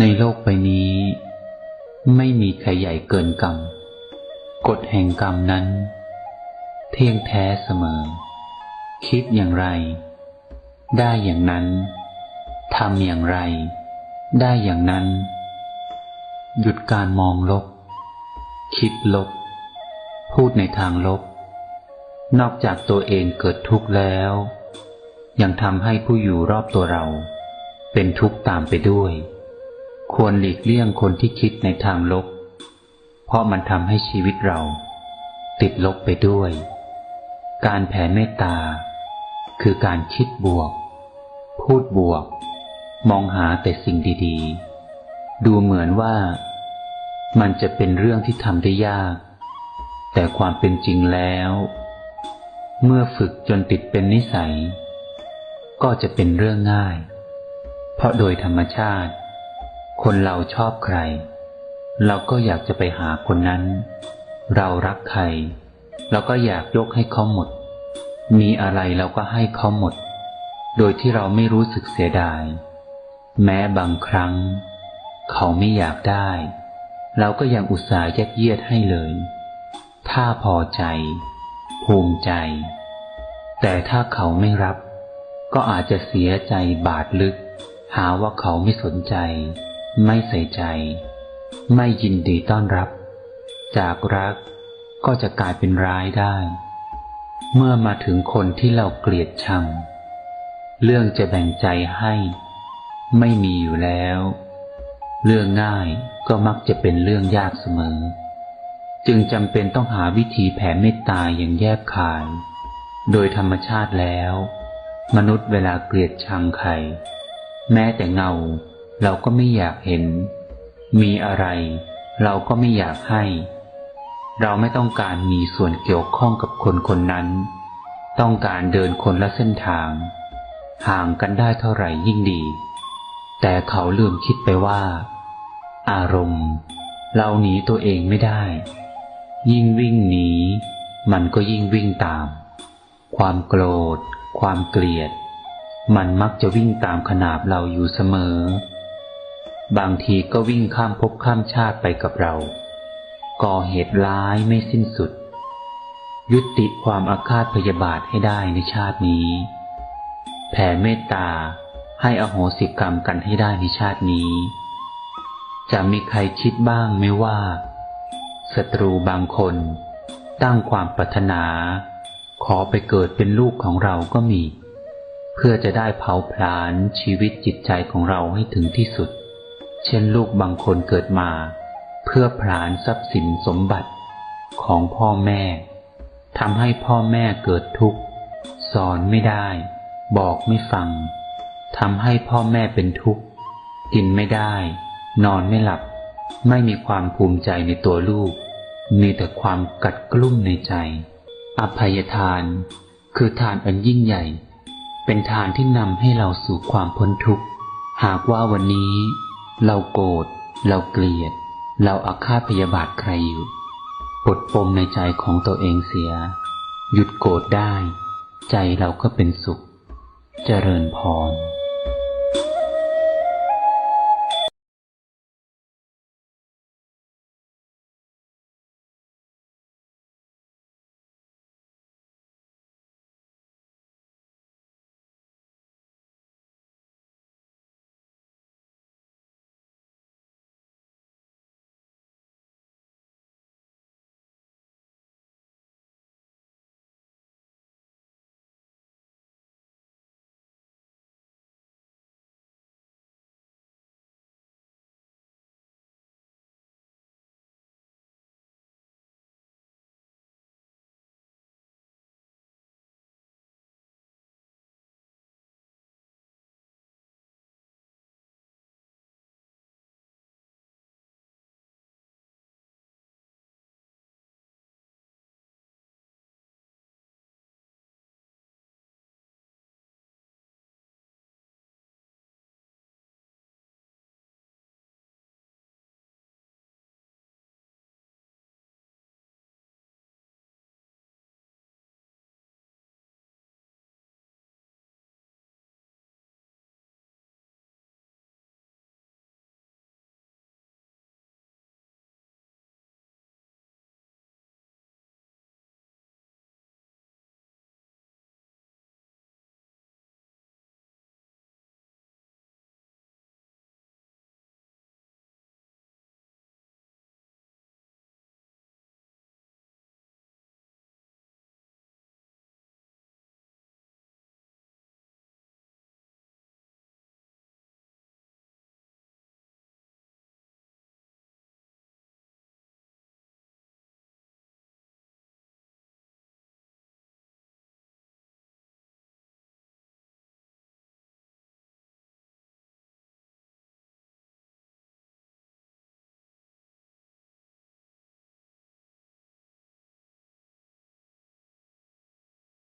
ในโลกใบนี้ ไม่มีใครใหญ่เกินกรรม กฎแห่งกรรมนั้น เที่ยงแท้เสมอ คิดอย่างไร ได้อย่างนั้นทำอย่างไร ได้อย่างนั้น หยุดการมองลบ คิดลบ พูดในทางลบ นอกจากตัวเองเกิดทุกข์แล้ว ยังทำให้ผู้อยู่รอบตัวเรา เป็นทุกข์ตามไปด้วย ควรหลีกเลี่ยงคนที่คิดในทางลบ เพราะมันทำให้ชีวิตเรา ติดลบไปด้วย การแผ่เมตตา คือการคิดบวก พูดบวก มองหาแต่สิ่งดีๆ ดูเหมือนว่า มันจะเป็นเรื่องที่ทำได้ยาก แต่ความเป็นจริงแล้ว เมื่อฝึกจนติดเป็นนิสัย ก็จะเป็นเรื่องง่าย เพราะโดยธรรมชาติ คนเราชอบใคร เราก็อยากจะไปหาคนนั้น เรารักใคร เราก็อยากยกให้เขาหมด มีอะไรเราก็ให้เขาหมด โดยที่เราไม่รู้สึกเสียดาย แม้บางครั้ง เขาไม่อยากได้ เราก็ยังอุตส่าห์ยัดเยียดให้เลย ถ้าพอใจ ภูมิใจ แต่ถ้าเขาไม่รับ ก็อาจจะเสียใจบาดลึก หาว่าเขาไม่สนใจ ไม่ใส่ใจ ไม่ยินดีต้อนรับ จากรักก็จะกลายเป็นร้ายได้ เมื่อมาถึงคนที่เราเกลียดชัง เรื่องจะแบ่งใจให้ ไม่มีอยู่แล้ว เรื่องง่ายก็มักจะเป็นเรื่องยากเสมอ จึงจำเป็นต้องหาวิธีแผ่เมตตาอย่างแยบคาย โดยธรรมชาติแล้ว มนุษย์เวลาเกลียดชังใคร แม้แต่เงา เราก็ไม่อยากเห็น มีอะไร เราก็ไม่อยากให้ เราไม่ต้องการมีส่วนเกี่ยวข้องกับคนคนนั้น ต้องการเดินคนละเส้นทาง ห่างกันได้เท่าไหร่ยิ่งดี แต่เขาลืมคิดไปว่า อารมณ์ เราหนีตัวเองไม่ได้ ยิ่งวิ่งหนี มันก็ยิ่งวิ่งตาม ความโกรธ ความเกลียดมันมักจะวิ่งตามขนาบเราอยู่เสมอ บางทีก็วิ่งข้ามภพข้ามชาติไปกับเรา ก่อเหตุร้ายไม่สิ้นสุด ยุติความอาฆาตพยาบาทให้ได้ในชาตินี้ แผ่เมตตาให้อโหสิกรรมกันให้ได้ในชาตินี้ จะมีใครคิดบ้างไหมว่าศัตรูบางคน ตั้งความปรารถนา ขอไปเกิดเป็นลูกของเราก็มี เพื่อจะได้เผาผลาญชีวิตจิตใจของเราให้ถึงที่สุด เช่นลูกบางคนเกิดมา เพื่อผลาญทรัพย์สินสมบัติของพ่อแม่ทำให้พ่อแม่เกิดทุกข์ สอนไม่ได้ บอกไม่ฟังทำให้พ่อแม่เป็นทุกข์กินไม่ได้ นอนไม่หลับ ไม่มีความภูมิใจในตัวลูก มีแต่ความกัดกลุ้มในใจ อภัยทาน คือทานอันยิ่งใหญ่ เป็นทานที่นำให้เราสู่ความพ้นทุกข์ หากว่าวันนี้ เราโกรธเราเกลียด เราอาฆาตพยาบาทใครอยู่ปลดปมในใจของตัวเองเสีย หยุดโกรธได้ ใจเราก็เป็นสุข เจริญพร